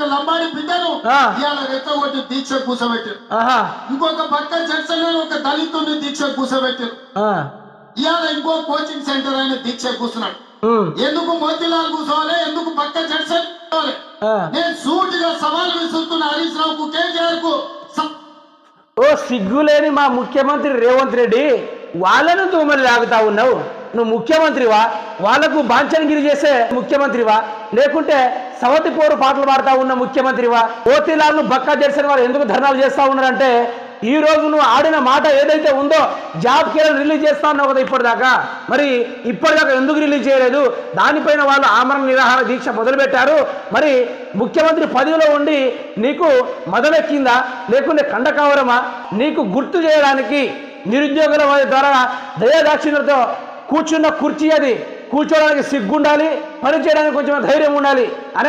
ఒక లంబాడి బిడ్డను. ఇవాళ దీక్ష కూసబెట్టారు. ఆహా. ఇంకొక పక్క జడ్సన్ ఒక దళితుడిని దీక్ష కూసబెట్టారు. ఆ, ఇవాళ ఇంకో కోచింగ్ సెంటర్ ఆయన దీక్ష కూర్చున్నాడు ఎందుకు మోతీలాల్ కూర్చోవాలి ఎందుకు పక్క జడ్సన్ కూర్చోవాలి ఆ. నేను సూటిగా సవాల్ విసురుతున్న హరీష్ రావుకు కేసీఆర్కు ఓ సిగ్గులేని మా ముఖ్యమంత్రి రేవంత్ రెడ్డి వాళ్ళను తూమలు లాగుతా ఉన్నావు? నువ్వు ముఖ్యమంత్రివా? వాళ్ళకు బాంఛనగిరి చేసే ముఖ్యమంత్రివా? లేకుంటే సవతి పోరు పాటలు పాడుతా ఉన్న ముఖ్యమంత్రివా? ను బక్కా చేసిన వారు ఎందుకు ధర్నాలు చేస్తా ఉన్నారంటే ఈ రోజు నువ్వు ఆడిన మాట ఏదైతే ఉందో జాబ్ కేరళ రిలీజ్ చేస్తా ఉన్నావు కదా ఇప్పటిదాకా. మరి ఇప్పటిదాకా ఎందుకు రిలీజ్ చేయలేదు? దానిపైన వాళ్ళు ఆమరణ నిరాహార దీక్ష మొదలుపెట్టారు. మరి ముఖ్యమంత్రి పదవిలో ఉండి నీకు మదలెక్కిందా లేకుంటే కండకవరమా నీకు గుర్తు చేయడానికి నిరుద్యోగుల ద్వారా దయాదాక్షిణ్యతో కూర్చున్న కుర్చీ అది. కూర్చోడానికి సిగ్గుండాలి పని చేయడానికి కొంచెం ధైర్యం ఉండాలి అనే